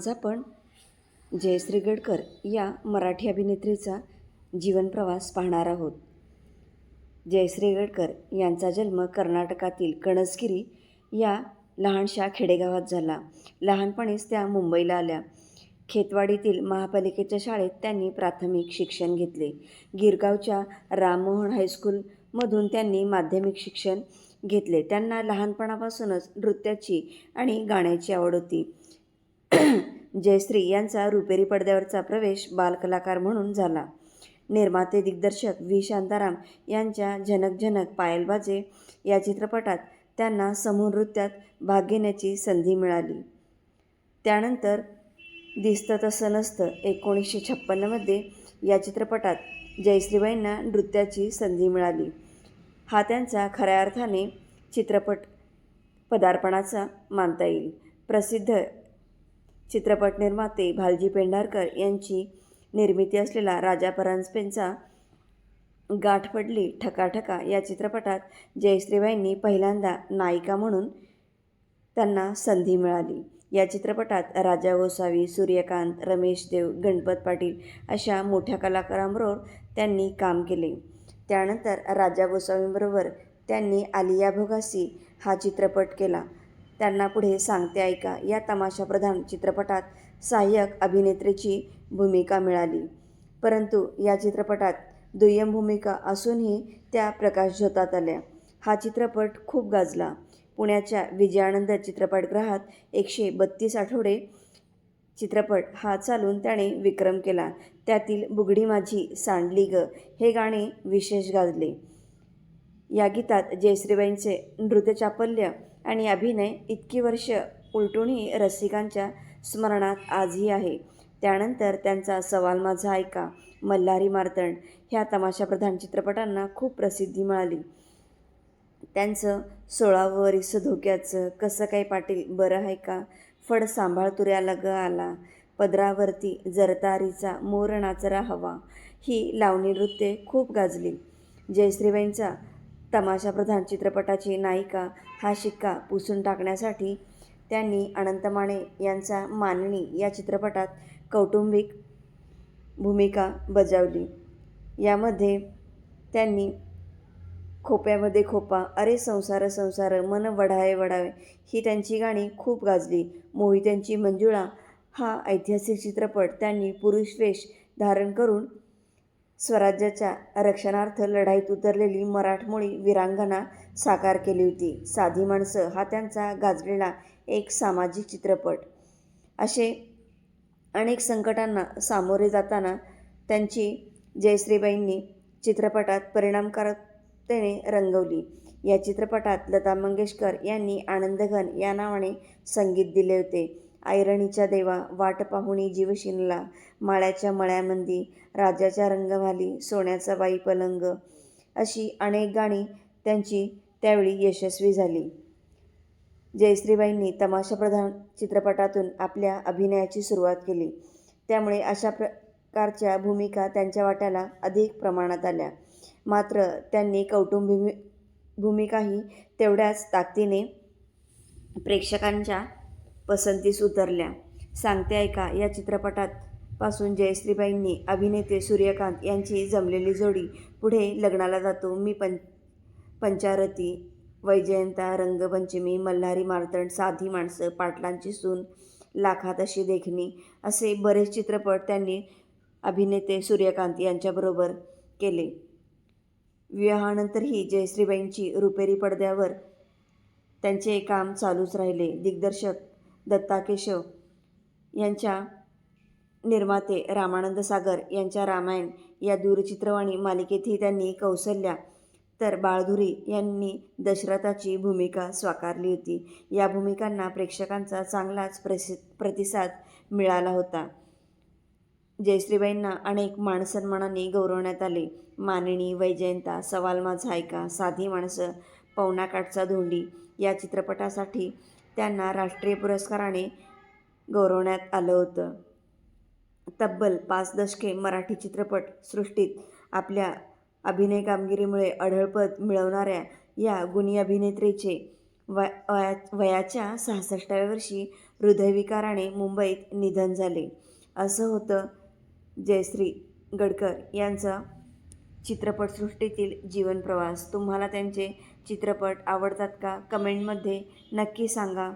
आज आपण जयश्री गडकर या मराठी अभिनेत्रीचा जीवनप्रवास पाहणार आहोत. जयश्री गडकर यांचा जन्म कर्नाटकातील कणसगिरी या लहानशा खेडेगावात झाला. लहानपणीच त्या मुंबईला आल्या. खेतवाडीतील महापालिकेच्या शाळेत त्यांनी प्राथमिक शिक्षण घेतले. गिरगावच्या राममोहन हायस्कूलमधून त्यांनी माध्यमिक शिक्षण घेतले. त्यांना लहानपणापासूनच नृत्याची आणि गाण्याची आवड होती. जयश्री यांचा रुपेरी पडद्यावरचा प्रवेश बालकलाकार म्हणून झाला. निर्माते दिग्दर्शक व्ही. शांताराम यांच्या झनक झनक पायल बाजे या चित्रपटात त्यांना समूह नृत्यात भाग घेण्याची संधी मिळाली. त्यानंतर दिसतं तसं नसतं एकोणीसशे छप्पन्नमध्ये या चित्रपटात जयश्रीबाईंना नृत्याची संधी मिळाली. हा त्यांचा खऱ्या अर्थाने चित्रपट पदार्पणाचा मानता येईल. प्रसिद्ध चित्रपट निर्माते भालजी पेंढारकर यांची निर्मिती असलेला राजा परांजपेंचा गाठ पडली ठकाठका या चित्रपटात जयश्रीबाईंनी पहिल्यांदा नायिका म्हणून त्यांना संधी मिळाली. या चित्रपटात राजा गोसावी सूर्यकांत रमेश देव गणपत पाटील अशा मोठ्या कलाकारांबरोबर त्यांनी काम केले. त्यानंतर राजा गोसावींबरोबर त्यांनी आलिया भोगासी हा चित्रपट केला. त्यांना पुढे सांगते ऐका. या तमाशाप्रधान चित्रपटात सहाय्यक अभिनेत्रीची भूमिका मिळाली. परंतु या चित्रपटात दुय्यम भूमिका असूनही त्या प्रकाशझोतात आल्या. हा चित्रपट खूप गाजला. पुण्याच्या विजयानंद चित्रपटगृहात एकशे बत्तीस आठवडे चित्रपट हा चालून त्याने विक्रम केला. त्यातील बुगडी माझी सांडली ग हे गाणे विशेष गाजले. या गीतात जयश्रीबाईंचे नृत्यचापल्य आणि अभिनय इतकी वर्ष उलटूनही रसिकांच्या स्मरणात आजही आहे. त्यानंतर त्यांचा सवाल माझा ऐका. मल्हारी मार्तंड ह्या तमाशाप्रधान चित्रपटांना खूप प्रसिद्धी मिळाली. त्यांचं सोळावं वरीस धोक्याचं कसं काय पाटील बरं आहे का? फड सांभाळ तुऱ्याला ग आला. पदरावरती जरतारीचा मोर नाचरा हवा. ही लावणी नृत्ये खूप गाजली. जयश्रीबाईंचा तमाशाप्रधान चित्रपटाची नायिका हा शिक्का पुसून टाकण्यासाठी त्यांनी अनंत माने यांचा मानणी या चित्रपटात कौटुंबिक भूमिका बजावली. यामध्ये त्यांनी खोप्यामध्ये खोपा अरे संसार संसार मन वढावे वढावे ही त्यांची गाणी खूप गाजली. मोहित्यांची मंजुळा हा ऐतिहासिक चित्रपट त्यांनी पुरुष वेश धारण करून स्वराज्याच्या रक्षणार्थ लढाईत उतरलेली मराठमोळी वीरांगना साकार केली होती. साधी माणसं हा त्यांचा गाजलेला एक सामाजिक चित्रपट. असे अनेक संकटांना सामोरे जाताना त्यांची जयश्रीबाईंनी चित्रपटात परिणामकारकतेने रंगवली. या चित्रपटात लता मंगेशकर यांनी आनंदघन या नावाने संगीत दिले होते. ऐरणीच्या देवा वाट पाहुणी जीव शिनला माळ्याच्या मळ्यामंदी राजाच्या रंगभाली सोन्याचा बाई पलंग अशी अनेक गाणी त्यांची त्यावेळी यशस्वी झाली. जयश्रीबाईंनी तमाशाप्रधान चित्रपटातून आपल्या अभिनयाची सुरुवात केली. त्यामुळे अशा प्रकारच्या भूमिका त्यांच्या वाट्याला अधिक प्रमाणात आल्या. मात्र त्यांनी कौटुंबिक भूमिकाही तेवढ्याच ताकदीने प्रेक्षकांच्या पसंतीस उतरल्या सांगते ऐका या चित्रपटात पासून जयश्रीबाईंनी अभिनेते सूर्यकांत यांची जमलेली जोडी पुढे लग्नाला जातो. मी पं पंचारती वैजयंता रंगपंचमी मल्हारी मार्तंड साधी माणसं पाटलांची सून लाखात अशी देखणी असे बरेच चित्रपट त्यांनी अभिनेते सूर्यकांत यांच्याबरोबर केले. विवाहानंतरही जयश्रीबाईंची रुपेरी पडद्यावर त्यांचे काम चालूच राहिले. दिग्दर्शक दत्ता केशव यांच्या निर्माते रामानंद सागर यांच्या रामायण या दूरचित्रवाणी मालिकेतही त्यांनी कौशल्या तर बाळधुरी यांनी दशरथाची भूमिका स्वीकारली होती. या भूमिकांना प्रेक्षकांचा चांगलाच प्रसि प्रतिसाद मिळाला होता. जयश्रीबाईंना अनेक मानसन्मानाने गौरवण्यात आले. मानिनी वैजयंता सवाल माझा ऐका साधी माणसं पवनाकाठचा धोंडी या चित्रपटासाठी त्यांना राष्ट्रीय पुरस्काराने गौरवण्यात आलं होतं. तब्बल पाच दशके मराठी चित्रपट सृष्टीत आपल्या अभिनय कामगिरीमुळे अढळपद मिळवणाऱ्या या गुणी अभिनेत्रीचे वया वयाच्या सहासष्टाव्या वर्षी हृदयविकाराने मुंबईत निधन झाले. असं होतं जयश्री गडकर यांचं चित्रपटसृष्टीतील जीवनप्रवास. तुम्हाला त्यांचे चित्रपट आवडतात का? कमेंटमध्ये नक्की सांगा.